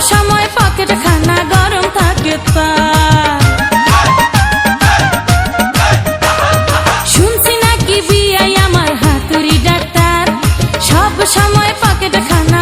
সময় পকেট খানা গরম থাকে শুনছি নাকি বিয়াই আমার হাতুরি ডাক্তার। সব সময় পকেট খানা